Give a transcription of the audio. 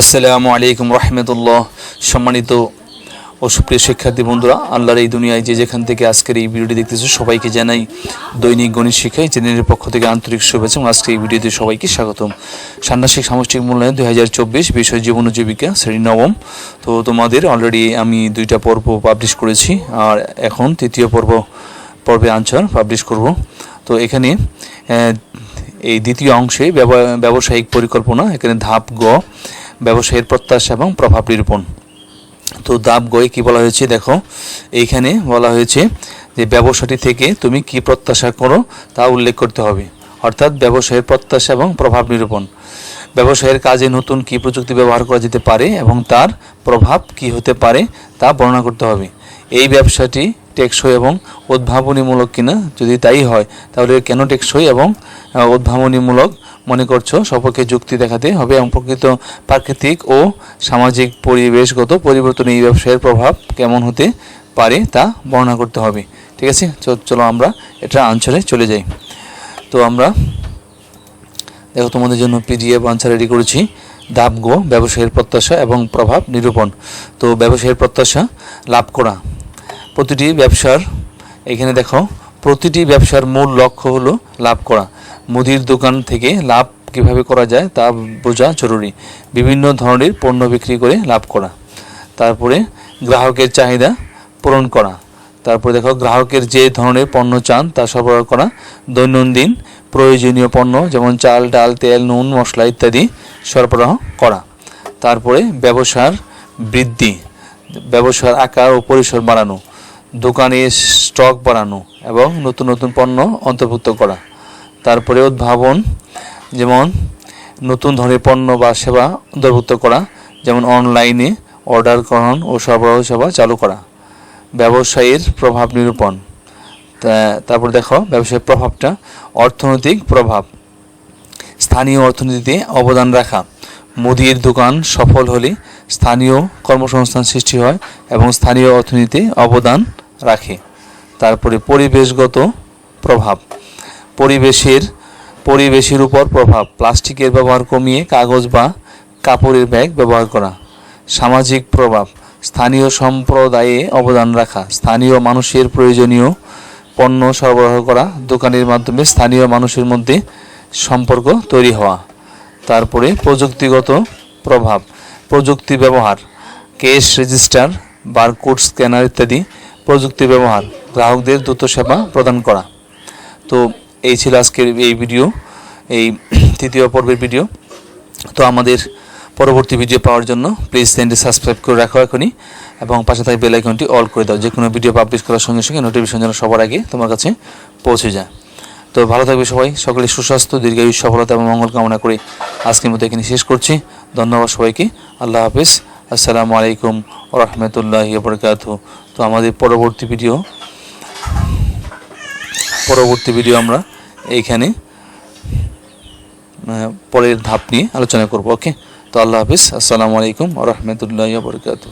আসসালামু আলাইকুম রহমতুল্লাহ। সম্মানিত ও সুপ্রিয় শিক্ষার্থী বন্ধুরা, আল্লাহর এই দুনিয়ায় যে যেখান থেকে আজকের এই ভিডিওটি দেখতেছে, সবাইকে জানাই দৈনিক গণিত শিক্ষায় চ্যানেলের পক্ষ থেকে আন্তরিক শুভেচ্ছা এবং আজকে এই ভিডিওতে সবাইকে স্বাগতম। ষান্মাসিক সামষ্টিক মূল্যায়ন দুই হাজার চব্বিশ, বিষয় জীবন জীবিকা, শ্রেণি নবম। তো তোমাদের অলরেডি আমি দুইটা পর্ব পাবলিশ করেছি, আর এখন তৃতীয় পর্ব পর্বে আনসার পাবলিশ করব। তো এখানে এই দ্বিতীয় অংশে ব্যবসায়িক পরিকল্পনা, এখানে ধাপ গ ব্যবসায়ের প্রত্যাশা এবং প্রভাব নিরূপণ। তো ধাপ গয়ে কি বলা হয়েছে দেখো, এইখানে বলা হয়েছে যে ব্যবসাটি থেকে তুমি কি প্রত্যাশা করো তা উল্লেখ করতে হবে। অর্থাৎ ব্যবসায়ের প্রত্যাশা এবং প্রভাব নিরূপণ। ব্যবসায়ের কাজে নতুন কি প্রযুক্তি ব্যবহার করা যেতে পারে এবং তার প্রভাব কি হতে পারে তা বর্ণনা করতে হবে। এই ব্যবসাটি টেকসই এবং উদ্ভাবনীমূলক কিনা? যদি তাই হয়, তাহলে কেন টেকসই এবং উদ্ভাবনীমূলক মনে করছ? সপক্ষে যুক্তি দেখাতে হবে এবং প্রকৃত প্রাকৃতিক ও সামাজিক পরিবেশগত পরিবর্তনে এই ব্যবসায়ের প্রভাব কেমন হতে পারে তা বর্ণনা করতে হবে। ঠিক আছে? চলো আমরা এটা আনসারে চলে যাই। তো আমরা দেখো তোমাদের জন্য পিডিএফ আনসার রেডি করেছি। ধাপ গো, ব্যবসায়ের প্রত্যাশা এবং প্রভাব নিরূপণ। তো ব্যবসায়ের প্রত্যাশা লাভ করা। প্রতিটি ব্যবসার, এখানে দেখো, প্রতিটি ব্যবসার মূল লক্ষ্য হলো লাভ করা। মুদির দোকান থেকে লাভ কীভাবে করা যায় তা বোঝা জরুরি। বিভিন্ন ধরনের পণ্য বিক্রি করে লাভ করা। তারপরে গ্রাহকের চাহিদা পূরণ করা। তারপরে দেখো, গ্রাহকের যে ধরনের পণ্য চান তা সরবরাহ করা। দৈনন্দিন প্রয়োজনীয় পণ্য যেমন চাল, ডাল, তেল, নুন, মশলা ইত্যাদি সরবরাহ করা। তারপরে ব্যবসার বৃদ্ধি, ব্যবসার আকার ও পরিসর বাড়ানো, দোকানে স্টক বাড়ানো এবং নতুন নতুন পণ্য অন্তর্ভুক্ত করা। তারপরে উদ্ভাবন, যেমন নতুন ধরনের পণ্য বা সেবা অন্তর্ভুক্ত করা, যেমন অনলাইনে অর্ডার গ্রহণ ও সরবরাহ সেবা চালু করা। ব্যবসায়ীর প্রভাব নিরূপণ। তারপর দেখো, ব্যবসায়ের প্রভাবটা, অর্থনৈতিক প্রভাব। স্থানীয় অর্থনীতিতে অবদান রাখা। মুদির দোকান সফল হলে স্থানীয় কর্মসংস্থান সৃষ্টি হয় এবং স্থানীয় অর্থনীতিতে অবদান রাখে। তারপরে পরিবেশগত প্রভাব। পরিবেশের পরিবেশের উপর প্রভাব। প্লাস্টিকের ব্যবহার কমিয়ে কাগজ বা কাপড়ের ব্যাগ ব্যবহার করা। সামাজিক প্রভাব। স্থানীয় সম্প্রদায়ে অবদান রাখা। স্থানীয় মানুষের প্রয়োজনীয় পণ্য সরবরাহ করা। দোকানের মাধ্যমে স্থানীয় মানুষের মধ্যে সম্পর্ক তৈরি হওয়া। তারপরে প্রযুক্তিগত প্রভাব। প্রযুক্তি ব্যবহার। ক্যাশ রেজিস্টার, বারকোড স্ক্যানার ইত্যাদি প্রযুক্তি ব্যবহার। গ্রাহকদের দ্রুত সেবা প্রদান করা। তো এই ছিল আজকের এই ভিডিও এই তৃতীয় পর্বের ভিডিও তো আমাদের পরবর্তী ভিডিও পাওয়ার জন্য প্লিজ চ্যানেলটি সাবস্ক্রাইব করে রাখো এখনই এবং পাশে থাকা বেল আইকনটি অল করে দাও। যে কোনো ভিডিও পাবলিশ করার সঙ্গে সঙ্গে নোটিফিকেশন যেন সবার আগে তোমার কাছে পৌঁছে যায়। তো ভালো থাকবে সবাই। সকলে সুস্বাস্থ্য, দীর্ঘায়ু, সফলতা এবং মঙ্গল কামনা করে আজকের মতো এখানে শেষ করছি। ধন্যবাদ সবাইকে। আল্লাহ হাফিজ। আসসালামু আলাইকুম রহমতুল্লাহ বরকাত তো আমাদের পরবর্তী ভিডিও পরবর্তী ভিডিও আমরা এইখানে পরের ধাপ নিয়ে আলোচনা করব ওকে? তো আল্লাহ হাফিজ আসসালামু আলাইকুম রহমতুল্লাহ বরকাত